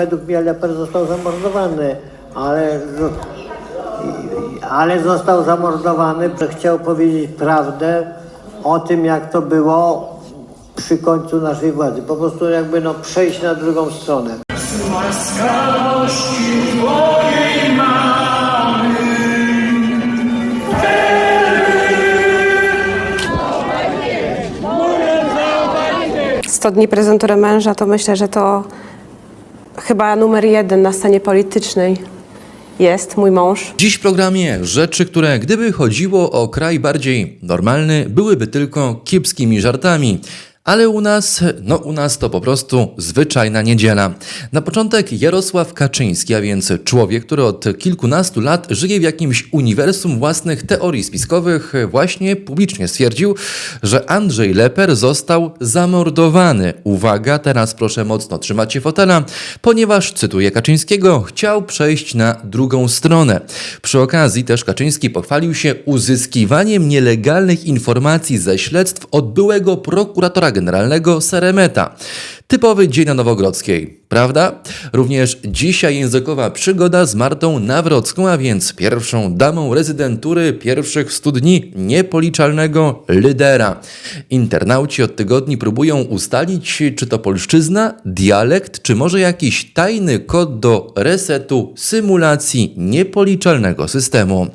według mnie Leper został zamordowany, ale, ale został zamordowany, że chciał powiedzieć prawdę o tym, jak to było przy końcu naszej władzy. Po prostu jakby no przejść na drugą stronę. 100 dni prezentury męża to myślę, że to chyba numer jeden na scenie politycznej jest mój mąż. Dziś w programie rzeczy, które gdyby chodziło o kraj bardziej normalny, byłyby tylko kiepskimi żartami. Ale u nas, no u nas to po prostu zwyczajna niedziela. Na początek Jarosław Kaczyński, a więc człowiek, który od kilkunastu lat żyje w jakimś uniwersum własnych teorii spiskowych, właśnie publicznie stwierdził, że Andrzej Leper został zamordowany. Uwaga, teraz proszę mocno trzymać się fotela, ponieważ, cytuję Kaczyńskiego, chciał przejść na drugą stronę. Przy okazji też Kaczyński pochwalił się uzyskiwaniem nielegalnych informacji ze śledztw od byłego prokuratora generalnego Seremeta. Typowy dzień na Nowogrodzkiej, prawda? Również dzisiaj językowa przygoda z Martą Nawrocką, a więc pierwszą damą rezydentury pierwszych stu dni niepoliczalnego lidera. Internauci od tygodni próbują ustalić, czy to polszczyzna, dialekt, czy może jakiś tajny kod do resetu symulacji niepoliczalnego systemu.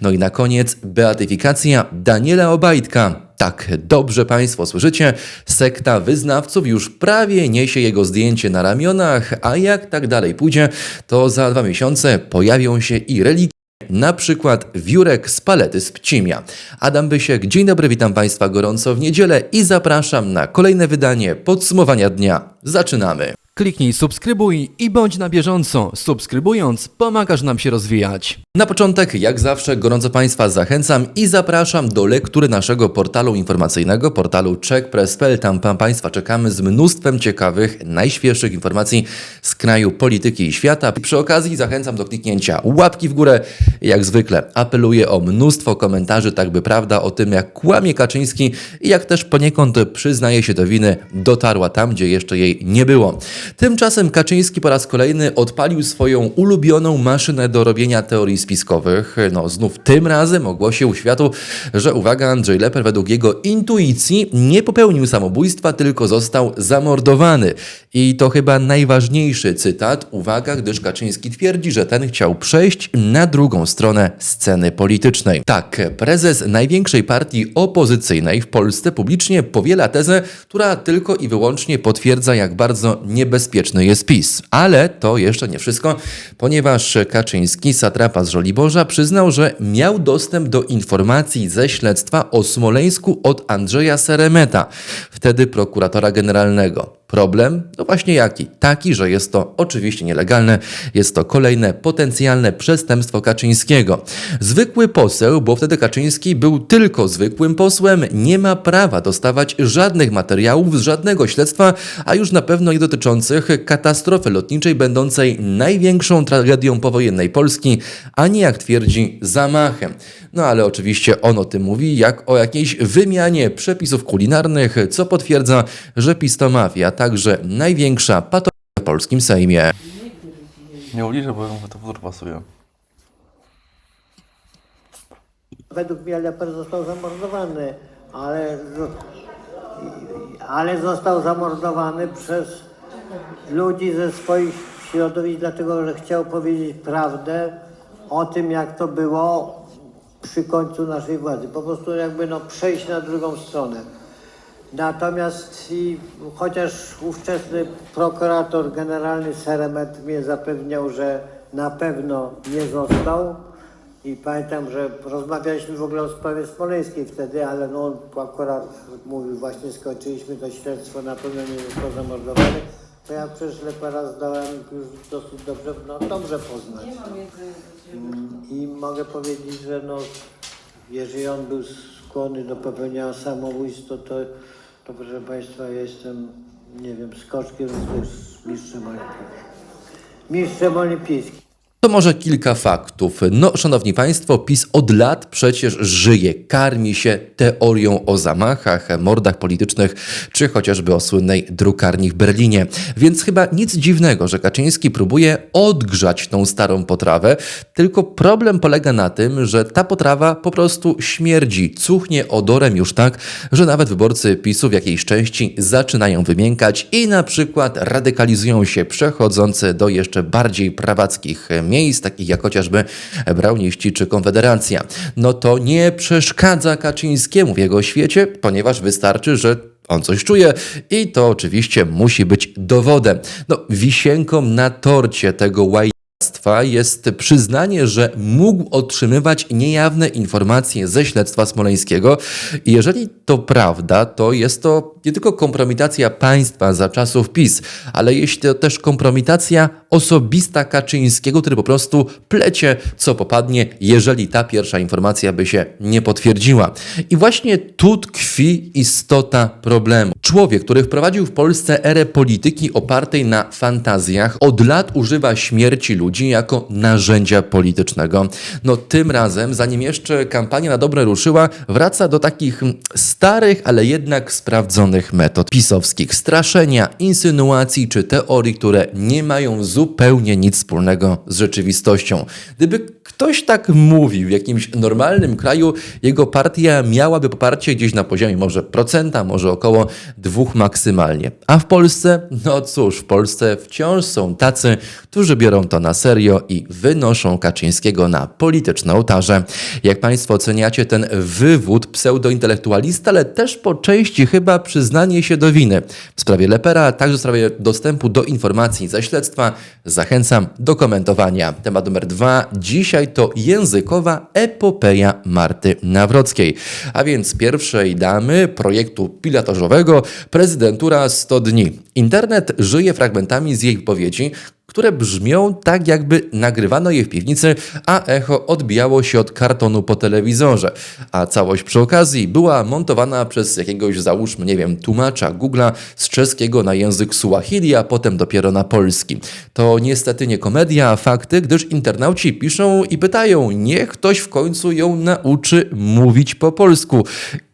No i na koniec beatyfikacja Daniela Obajtka. Tak, dobrze Państwo słyszycie, sekta wyznawców już prawie niesie jego zdjęcie na ramionach, a jak tak dalej pójdzie, to za dwa miesiące pojawią się i relikwie. Na przykład wiórek z palety z Pcimia. Adam Bysiek, dzień dobry, witam Państwa gorąco w niedzielę i zapraszam na kolejne wydanie podsumowania dnia. Zaczynamy. Kliknij subskrybuj i bądź na bieżąco. Subskrybując pomagasz nam się rozwijać. Na początek, jak zawsze, gorąco Państwa zachęcam i zapraszam do lektury naszego portalu informacyjnego, portalu checkpress.pl. Tam pa- Państwa czekamy z mnóstwem ciekawych, najświeższych informacji z kraju, polityki i świata. Przy okazji zachęcam do kliknięcia łapki w górę. Jak zwykle apeluję o mnóstwo komentarzy, tak by prawda o tym, jak kłamie Kaczyński i jak też poniekąd przyznaje się do winy, dotarła tam, gdzie jeszcze jej nie było. Tymczasem Kaczyński po raz kolejny odpalił swoją ulubioną maszynę do robienia teorii spiskowych. No, znów tym razem ogłosił światu, że uwaga, Andrzej Leper według jego intuicji nie popełnił samobójstwa, tylko został zamordowany. I to chyba najważniejszy cytat, uwaga, gdyż Kaczyński twierdzi, że ten chciał przejść na drugą stronę sceny politycznej. Tak, prezes największej partii opozycyjnej w Polsce publicznie powiela tezę, która tylko i wyłącznie potwierdza, jak bardzo niebezpieczny jest PiS. Ale to jeszcze nie wszystko, ponieważ Kaczyński, satrapa z Żoliborza, przyznał, że miał dostęp do informacji ze śledztwa o Smoleńsku od Andrzeja Seremeta, wtedy prokuratora generalnego. Problem? No właśnie jaki? Taki, że jest to oczywiście nielegalne, jest to kolejne potencjalne przestępstwo Kaczyńskiego. Zwykły poseł, bo wtedy Kaczyński był tylko zwykłym posłem, nie ma prawa dostawać żadnych materiałów z żadnego śledztwa, a już na pewno nie dotyczących katastrofy lotniczej będącej największą tragedią powojennej Polski, a nie jak twierdzi zamachem. No ale oczywiście on o tym mówi jak o jakiejś wymianie przepisów kulinarnych, co potwierdza, że PiS to mafia, także największa patologia w polskim Sejmie. Nie uliczę, bo to wzór pasuje. Według mnie Leper został zamordowany, ale, ale został zamordowany przez ludzi ze swoich środowisk, dlatego że chciał powiedzieć prawdę o tym, jak to było przy końcu naszej władzy. Po prostu jakby no przejść na drugą stronę. Natomiast i, chociaż ówczesny prokurator generalny Seremet mnie zapewniał, że na pewno nie został, i pamiętam, że rozmawialiśmy w ogóle o sprawie smoleńskiej wtedy, ale no on akurat mówił, właśnie skończyliśmy to śledztwo, na pewno nie został zamordowany. To ja przecież Lepera zdałem już dosyć dobrze, no dobrze poznać. Mm, I mogę powiedzieć, że no, jeżeli on był skłonny do popełnienia samobójstwa, to, to proszę Państwa, ja jestem, nie wiem, skoczkiem z mistrzem olimpijskim. Mistrzem olimpijskim. To może kilka faktów. No, szanowni państwo, PiS od lat przecież żyje, karmi się teorią o zamachach, mordach politycznych, czy chociażby o słynnej drukarni w Berlinie. Więc chyba nic dziwnego, że Kaczyński próbuje odgrzać tą starą potrawę, tylko problem polega na tym, że ta potrawa po prostu śmierdzi, cuchnie odorem już tak, że nawet wyborcy PiSu w jakiejś części zaczynają wymiękać i na przykład radykalizują się, przechodząc do jeszcze bardziej prawackich miejsc, takich jak chociażby Brauniści czy Konfederacja. No to nie przeszkadza Kaczyńskiemu w jego świecie, ponieważ wystarczy, że on coś czuje i to oczywiście musi być dowodem. No, wisienką na torcie tego łaj śledztwa jest przyznanie, że mógł otrzymywać niejawne informacje ze śledztwa smoleńskiego. I jeżeli to prawda, to jest to nie tylko kompromitacja państwa za czasów PiS, ale jest to też kompromitacja osobista Kaczyńskiego, który po prostu plecie, co popadnie, jeżeli ta pierwsza informacja by się nie potwierdziła. I właśnie tu tkwi istota problemu. Człowiek, który wprowadził w Polsce erę polityki opartej na fantazjach, od lat używa śmierci ludzi jako narzędzia politycznego. No tym razem, zanim jeszcze kampania na dobre ruszyła, wraca do takich starych, ale jednak sprawdzonych metod pisowskich. Straszenia, insynuacji czy teorii, które nie mają zupełnie nic wspólnego z rzeczywistością. Gdyby ktoś tak mówił w jakimś normalnym kraju, jego partia miałaby poparcie gdzieś na poziomie może procenta, może około dwóch maksymalnie. A w Polsce? No cóż, w Polsce wciąż są tacy, którzy biorą to na serio i wynoszą Kaczyńskiego na polityczne ołtarze. Jak Państwo oceniacie ten wywód pseudointelektualista, ale też po części chyba przyznanie się do winy w sprawie Lepera, a także w sprawie dostępu do informacji ze śledztwa, zachęcam do komentowania. Temat numer dwa. Dzisiaj to językowa epopeja Marty Nawrockiej. A więc pierwszej damy projektu pilotażowego Prezydentura 100 dni. Internet żyje fragmentami z jej wypowiedzi, które brzmią tak, jakby nagrywano je w piwnicy, a echo odbijało się od kartonu po telewizorze. A całość przy okazji była montowana przez jakiegoś, załóżmy, nie wiem, tłumacza Google'a z czeskiego na język Suahili, a potem dopiero na polski. To niestety nie komedia, a fakty, gdyż internauci piszą i pytają, niech ktoś w końcu ją nauczy mówić po polsku.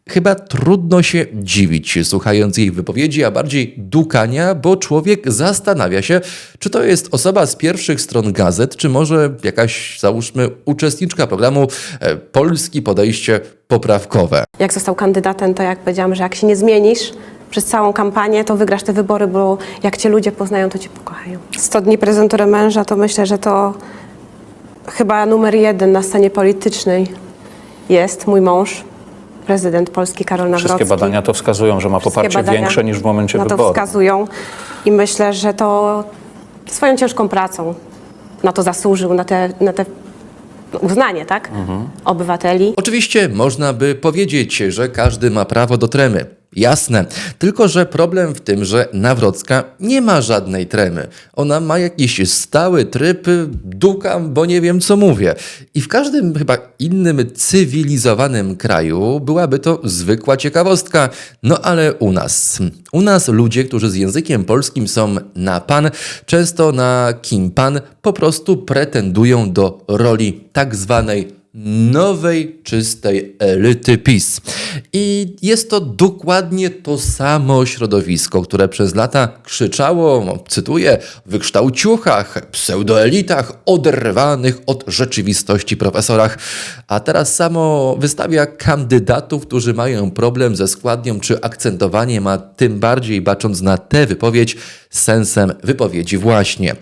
Chyba trudno się dziwić, słuchając jej wypowiedzi, a bardziej dukania, bo człowiek zastanawia się, czy to jest osoba z pierwszych stron gazet, czy może jakaś, załóżmy, uczestniczka programu e, Polski Podejście Poprawkowe. Jak został kandydatem, to jak powiedziałam, że jak się nie zmienisz przez całą kampanię, to wygrasz te wybory, bo jak cię ludzie poznają, to cię pokochają. 100 dni prezenturę męża, to myślę, że to chyba numer jeden na scenie politycznej jest mój mąż, prezydent Polski Karol Nawrocki. Wszystkie badania to wskazują, że ma poparcie większe niż w momencie na to wyboru. wskazują i myślę, że to swoją ciężką pracą na to zasłużył, na te, na te uznanie, tak? Mhm. Obywateli. Oczywiście można by powiedzieć, że każdy ma prawo do tremy. Jasne, tylko że problem w tym, że Nawrocka nie ma żadnej tremy. Ona ma jakiś stały tryb, dukam, bo nie wiem co mówię. I w każdym chyba innym cywilizowanym kraju byłaby to zwykła ciekawostka. No ale u nas, u nas ludzie, którzy z językiem polskim są na pan, często na kim pan, po prostu pretendują do roli tak zwanej nowej, czystej elity PiS. I jest to dokładnie to samo środowisko, które przez lata krzyczało, cytuję, wykształciuchach, pseudoelitach, oderwanych od rzeczywistości profesorach, a teraz samo wystawia kandydatów, którzy mają problem ze składnią czy akcentowaniem, a tym bardziej bacząc na tę wypowiedź, sensem wypowiedzi właśnie.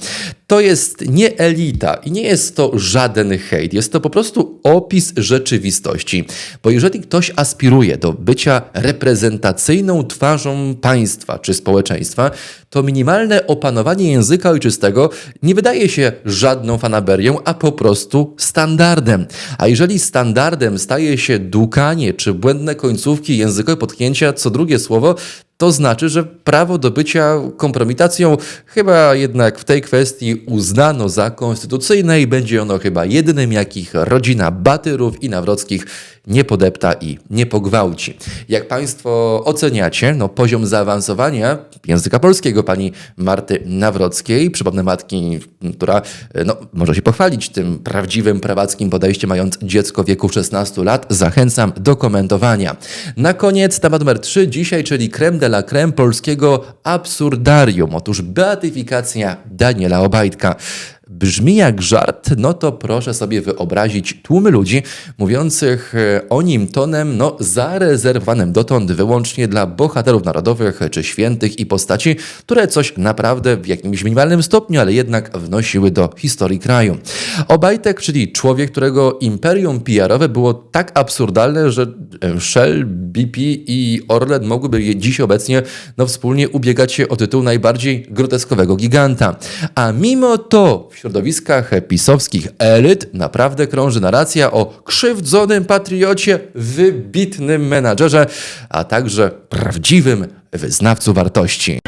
To jest nie elita i nie jest to żaden hejt, jest to po prostu opis rzeczywistości. Bo jeżeli ktoś aspiruje do bycia reprezentacyjną twarzą państwa czy społeczeństwa, to minimalne opanowanie języka ojczystego nie wydaje się żadną fanaberią, a po prostu standardem. A jeżeli standardem staje się dukanie czy błędne końcówki językowe podchnięcia co drugie słowo, to znaczy, że prawo do bycia kompromitacją chyba jednak w tej kwestii uznano za konstytucyjne i będzie ono chyba jedynym, jakich rodzina Batyrów i Nawrockich nie podepta i nie pogwałci. Jak Państwo oceniacie no, poziom zaawansowania języka polskiego pani Marty Nawrockiej, przypomnę matki, która no, może się pochwalić tym prawdziwym prawackim podejściem, mając dziecko wieku 16 lat, zachęcam do komentowania. Na koniec temat numer 3 dzisiaj, czyli creme de la creme polskiego absurdarium. Otóż beatyfikacja Daniela Obajtka. Brzmi jak żart, no to proszę sobie wyobrazić tłumy ludzi mówiących e, o nim tonem no, zarezerwowanym dotąd wyłącznie dla bohaterów narodowych czy świętych i postaci, które coś naprawdę w jakimś minimalnym stopniu, ale jednak wnosiły do historii kraju. Obajtek, czyli człowiek, którego imperium PR-owe było tak absurdalne, że e, Shell, BP i Orlen mogłyby je dziś obecnie no, wspólnie ubiegać się o tytuł najbardziej groteskowego giganta. A mimo to środowiskach pisowskich elit naprawdę krąży narracja o krzywdzonym patriocie, wybitnym menadżerze, a także prawdziwym wyznawcu wartości.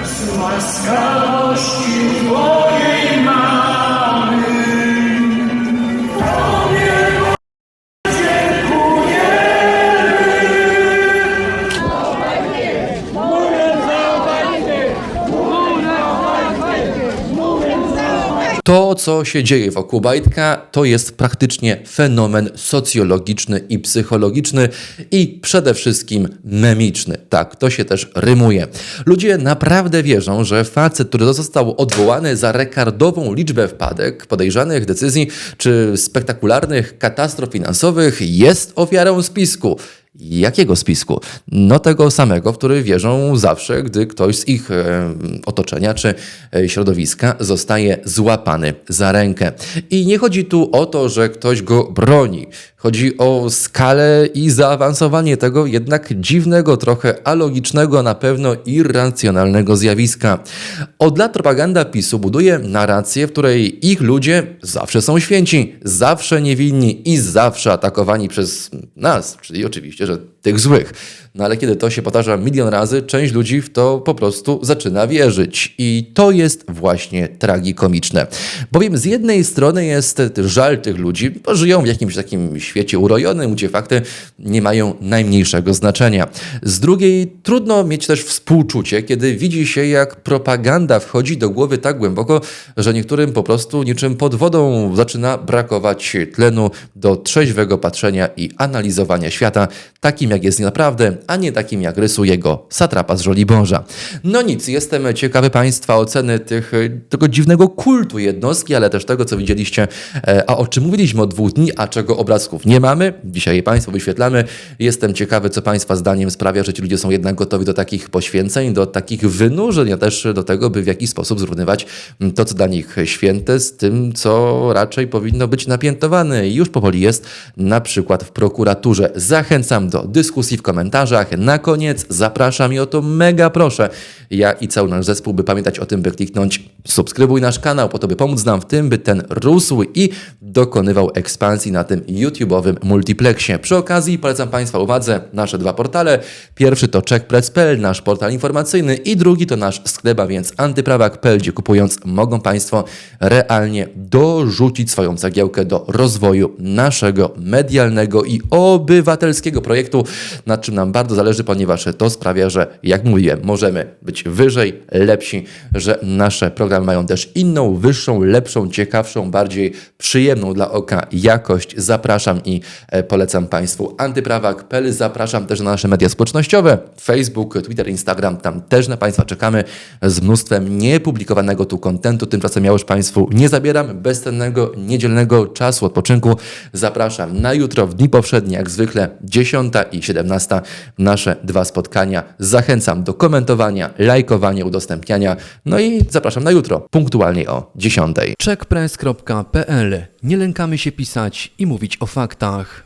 To, co się dzieje wokół Bajtka, to jest praktycznie fenomen socjologiczny i psychologiczny i przede wszystkim memiczny. Tak, to się też rymuje. Ludzie naprawdę wierzą, że facet, który został odwołany za rekordową liczbę wpadek, podejrzanych decyzji czy spektakularnych katastrof finansowych, jest ofiarą spisku. Jakiego spisku? No tego samego, w który wierzą zawsze, gdy ktoś z ich e, otoczenia czy e, środowiska zostaje złapany za rękę. I nie chodzi tu o to, że ktoś go broni. Chodzi o skalę i zaawansowanie tego jednak dziwnego, trochę alogicznego, na pewno irracjonalnego zjawiska. Od lat propaganda PiSu buduje narrację, w której ich ludzie zawsze są święci, zawsze niewinni i zawsze atakowani przez nas, czyli oczywiście, że tych złych. No ale kiedy to się powtarza milion razy, część ludzi w to po prostu zaczyna wierzyć. I to jest właśnie tragikomiczne. Bowiem z jednej strony jest żal tych ludzi, bo żyją w jakimś takim urojonym, gdzie fakty nie mają najmniejszego znaczenia. Z drugiej trudno mieć też współczucie, kiedy widzi się, jak propaganda wchodzi do głowy tak głęboko, że niektórym po prostu niczym pod wodą zaczyna brakować tlenu do trzeźwego patrzenia i analizowania świata, takim jak jest naprawdę, a nie takim jak rysuje go satrapa z Żoliborza. No nic, jestem ciekawy Państwa oceny tych, tego dziwnego kultu jednostki, ale też tego, co widzieliście, e, a o czym mówiliśmy od dwóch dni, a czego obrazków nie mamy. Dzisiaj je Państwu wyświetlamy. Jestem ciekawy, co Państwa zdaniem sprawia, że ci ludzie są jednak gotowi do takich poświęceń, do takich wynurzeń, a też do tego, by w jakiś sposób zrównywać to, co dla nich święte, z tym, co raczej powinno być napiętowane. Już powoli jest, na przykład w prokuraturze. Zachęcam do dyskusji w komentarzach. Na koniec zapraszam i o to mega proszę. Ja i cały nasz zespół, by pamiętać o tym, by kliknąć subskrybuj nasz kanał, po to, by pomóc nam w tym, by ten rósł i dokonywał ekspansji na tym YouTube'owym multiplexie. Przy okazji polecam Państwa uwadze nasze dwa portale. Pierwszy to checkpress.pl, nasz portal informacyjny i drugi to nasz sklep, a więc antyprawak.pl, gdzie kupując mogą Państwo realnie dorzucić swoją cegiełkę do rozwoju naszego medialnego i obywatelskiego projektu, nad czym nam bardzo zależy, ponieważ to sprawia, że jak mówiłem, możemy być wyżej, lepsi, że nasze programy mają też inną, wyższą, lepszą, ciekawszą, bardziej przyjemną dla oka jakość. Zapraszam i e, polecam Państwu antyprawak.pl. Zapraszam też na nasze media społecznościowe, Facebook, Twitter, Instagram. Tam też na Państwa czekamy z mnóstwem niepublikowanego tu kontentu. Tymczasem ja już Państwu nie zabieram bezcennego, niedzielnego czasu odpoczynku. Zapraszam na jutro, w dni powszednie, jak zwykle 10 i 17 nasze dwa spotkania. Zachęcam do komentowania, lajkowania, udostępniania. No i zapraszam na jutro, punktualnie o 10. checkpress.pl. Nie lękamy się pisać i mówić o faktach.